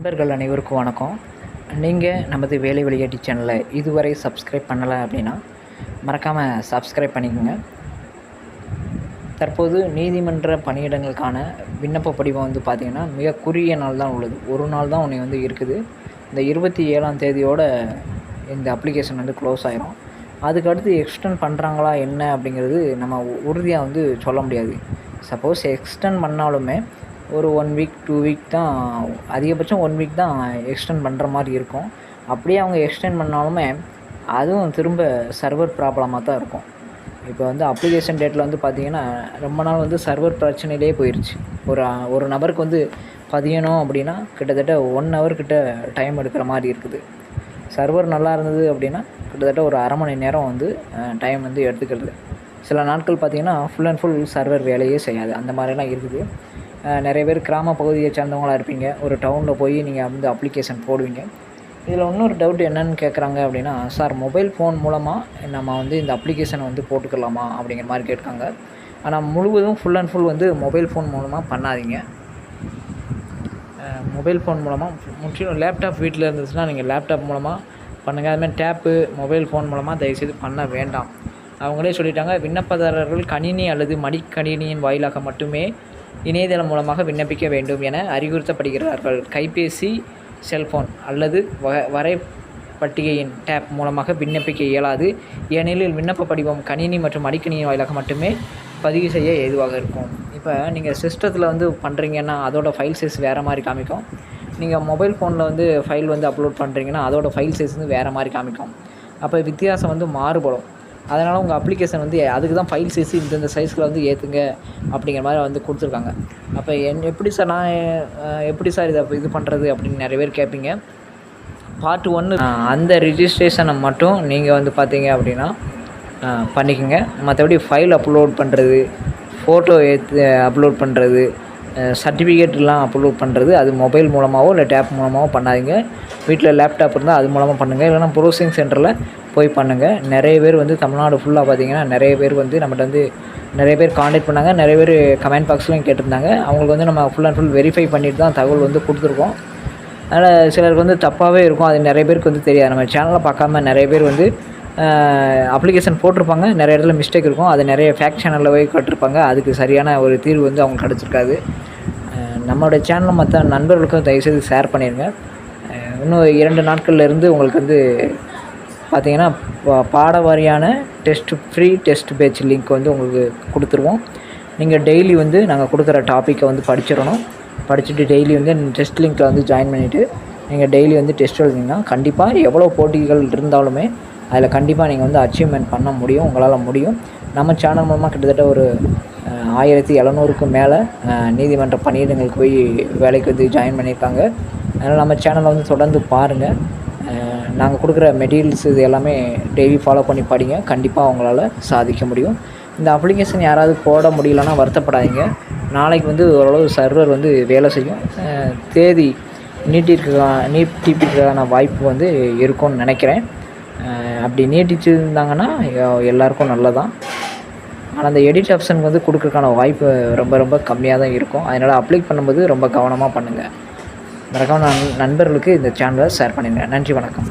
நண்பர்கள் அனைவருக்கும் வணக்கம். நீங்கள் நமது வேலை விளையாட்டு சேனலை இதுவரை சப்ஸ்கிரைப் பண்ணலை அப்படின்னா மறக்காமல் சப்ஸ்கிரைப் பண்ணிக்கோங்க. தற்போது நீதிமன்ற பணியிடங்களுக்கான விண்ணப்ப படிவம் வந்து பார்த்திங்கன்னா மிக குறுகிய நாள் தான் உள்ளது. ஒரு நாள் தான் உன்னை வந்து இருக்குது. இந்த இருபத்தி ஏழாம் தேதியோட இந்த அப்ளிகேஷன் வந்து க்ளோஸ் ஆயிரும். அதுக்கு அடுத்து எக்ஸ்டெண்ட் பண்ணுறாங்களா என்ன அப்படிங்கிறது நம்ம உறுதியாக வந்து சொல்ல முடியாது. சப்போஸ் எக்ஸ்டெண்ட் பண்ணாலுமே ஒரு ஒன் வீக் டூ வீக் தான் அதிகபட்சம் ஒன் வீக் தான் எக்ஸ்டெண்ட் பண்ணுற மாதிரி இருக்கும். அப்படியே அவங்க எக்ஸ்டெண்ட் பண்ணாலுமே அதுவும் திரும்ப சர்வர் ப்ராப்ளமாக தான் இருக்கும். இப்போ வந்து அப்ளிகேஷன் டேட்டில் வந்து பார்த்திங்கன்னா ரொம்ப நாள் வந்து சர்வர் பிரச்சனையிலே போயிடுச்சு ஒரு ஒரு நபருக்கு வந்து பதியணும் அப்படின்னா கிட்டத்தட்ட ஒன் ஹவர் கிட்ட டைம் எடுக்கிற மாதிரி இருக்குது. சர்வர் நல்லா இருந்தது அப்படின்னா கிட்டத்தட்ட ஒரு அரை மணி நேரம் வந்து டைம் வந்து எடுத்துக்கிறது. சில நாட்கள் பார்த்திங்கன்னா ஃபுல் அண்ட் ஃபுல் சர்வர் வேலையே செய்யாது. அந்த மாதிரிலாம் இருக்குது. நிறைய பேர் கிராம பகுதியை சேர்ந்தவங்களாக இருப்பீங்க. ஒரு டவுனில் போய் நீங்கள் வந்து அப்ளிகேஷன் போடுவீங்க. இதில் இன்னொரு டவுட் என்னென்னு கேட்குறாங்க அப்படின்னா சார் மொபைல் ஃபோன் மூலமாக நம்ம வந்து இந்த அப்ளிகேஷனை வந்து போட்டுக்கலாமா? அப்படிங்கிற மாதிரி கேட்காங்க. ஆனால் முழுவதும் ஃபுல் அண்ட் ஃபுல் வந்து மொபைல் ஃபோன் மூலமாக பண்ணாதீங்க. மொபைல் ஃபோன் மூலமாக முற்றிலும் லேப்டாப் வீட்டில் இருந்துச்சுன்னா நீங்கள் லேப்டாப் மூலமாக பண்ணுங்கள் அதுமாதிரி டேப்பு மொபைல் ஃபோன் மூலமாக தயவுசெய்து பண்ண வேண்டாம். அவங்களே சொல்லிட்டாங்க விண்ணப்பதாரர்கள் கணினி அல்லது மடிக்கணினியின் வாயிலாக மட்டுமே இணையதளம் மூலமாக விண்ணப்பிக்க வேண்டும் என அறிவுறுத்தப்படுகிறார்கள். கைபேசி செல்ஃபோன் அல்லது வ வரை பட்டிகையின் டேப் மூலமாக விண்ணப்பிக்க இயலாது. ஏனெனில் விண்ணப்ப படிவம் கணினி மற்றும் மடிக்கணினி வாயிலாக மட்டுமே பதிவு செய்ய ஏதுவாக இருக்கும். இப்போ நீங்கள் சிஸ்டத்தில் வந்து பண்ணுறீங்கன்னா அதோடய ஃபைல் சைஸ் வேறு மாதிரி காமிக்கும். நீங்கள் மொபைல் ஃபோனில் வந்து ஃபைல் வந்து அப்லோட் பண்ணுறீங்கன்னா அதோடய ஃபைல் சைஸ் வந்து வேறு மாதிரி காமிக்கும். அப்போ வித்தியாசம் வந்து மாறுபடும். அதனால் உங்கள் அப்ளிகேஷன் வந்து அதுக்கு தான் ஃபைல் சைஸ் இந்தந்த சைஸில் வந்து ஏற்றுங்க அப்படிங்கிற மாதிரி வந்து கொடுத்துருக்காங்க. அப்போ என் எப்படி சார் நான் எப்படி சார் இதை இது பண்ணுறது அப்படின்னு நிறைய பேர் கேட்பீங்க பார்ட் ஒன்று அந்த ரிஜிஸ்ட்ரேஷனை மட்டும் நீங்கள் வந்து பார்த்தீங்க அப்படின்னா பண்ணிக்கோங்க. மற்றபடி ஃபைல் அப்லோட் பண்ணுறது ஃபோட்டோ ஏற்று அப்லோட் பண்ணுறது சர்டிஃபிகேட்லாம் அப்லோட் பண்ணுறது அது மொபைல் மூலமாகவோ இல்லை டேப் மூலமாகவோ பண்ணாதீங்க. வீட்டில் லேப்டாப் இருந்தால் அது மூலமாக பண்ணுங்கள் இல்லைனா ப்ரௌசிங் சென்டரில் போய் பண்ணுங்கள் நிறைய பேர் வந்து தமிழ்நாடு ஃபுல்லாக பார்த்தீங்கன்னா நிறைய பேர் வந்து நம்மகிட்ட வந்து நிறைய பேர் காண்டாக்ட் பண்ணாங்க. நிறைய பேர் கமெண்ட் பாக்ஸ்லையும் கேட்டிருந்தாங்க. அவங்களுக்கு வந்து நம்ம ஃபுல் அண்ட் ஃபுல் வெரிஃபை பண்ணிட்டு தான் தகவல் வந்து கொடுத்துருக்கோம். அதனால் சிலருக்கு வந்து தப்பாகவே இருக்கும். அது நிறைய பேருக்கு வந்து தெரியாது. நம்ம சேனலை பார்க்காம நிறைய பேர் வந்து அப்ளிகேஷன் போட்டிருப்பாங்க. நிறைய இடத்துல மிஸ்டேக் இருக்கும். அது நிறைய ஃபேக் சேனலில் போய் கட்டிருப்பாங்க. அதுக்கு சரியான ஒரு தீர்வு வந்து அவங்களுக்கு கிடச்சிருக்காது. நம்மளோட சேனலை மற்ற நண்பர்களுக்கும் தயவுசெய்து ஷேர் பண்ணிடுங்க இன்னும் இரண்டு நாட்கள்லேருந்து உங்களுக்கு வந்து பார்த்தீங்கன்னா பாட வாரியான test free test batch link வந்து உங்களுக்கு கொடுத்துருவோம். நீங்கள் டெய்லி வந்து நாங்கள் கொடுக்குற டாப்பிக்கை வந்து படிச்சிடணும். படிச்சுட்டு டெய்லி வந்து டெஸ்ட் லிங்க்கில் வந்து ஜாயின் பண்ணிவிட்டு நீங்கள் டெய்லி வந்து டெஸ்ட் எழுதிங்கன்னா கண்டிப்பாக எவ்வளோ போட்டிகள் இருந்தாலுமே அதில் கண்டிப்பாக நீங்கள் வந்து அச்சீவ்மெண்ட் பண்ண முடியும் உங்களால் முடியும். நம்ம சேனல் மூலமாக கிட்டத்தட்ட ஒரு ஆயிரத்தி எழுநூறுக்கு மேலே நீதிமன்ற பணியிடங்களுக்கு போய் வேலைக்கு வந்து ஜாயின் பண்ணியிருக்காங்க. அதனால் நம்ம சேனலை வந்து தொடர்ந்து பாருங்கள் நாங்கள் கொடுக்குற மெட்டீரியல்ஸ் இது எல்லாமே டெய்லி ஃபாலோ பண்ணி படிங்க. கண்டிப்பாக அவங்களால சாதிக்க முடியும். இந்த அப்ளிகேஷன் யாராவது போட முடியலன்னா வருத்தப்படாதீங்க. நாளைக்கு வந்து ஓரளவு சர்வர் வந்து வேலை செய்யும். தேதி நீட்டிருக்க நீட்டிப்பிற்கான வாய்ப்பு வந்து இருக்கும்னு நினைக்கிறேன். அப்படி நீட்டிச்சிருந்தாங்கன்னா எல்லாருக்கும் நல்லதான் ஆனால் அந்த எடிட் ஆப்ஷனுக்கு வந்து கொடுக்குறதுக்கான வாய்ப்பு ரொம்ப ரொம்ப கம்மியாக தான் இருக்கும். அதனால் அப்ளை பண்ணும்போது ரொம்ப கவனமாக பண்ணுங்கள் மறக்காம நண்பர்களுக்கு இந்த சேனலை ஷேர் பண்ணிடுங்க நன்றி வணக்கம்.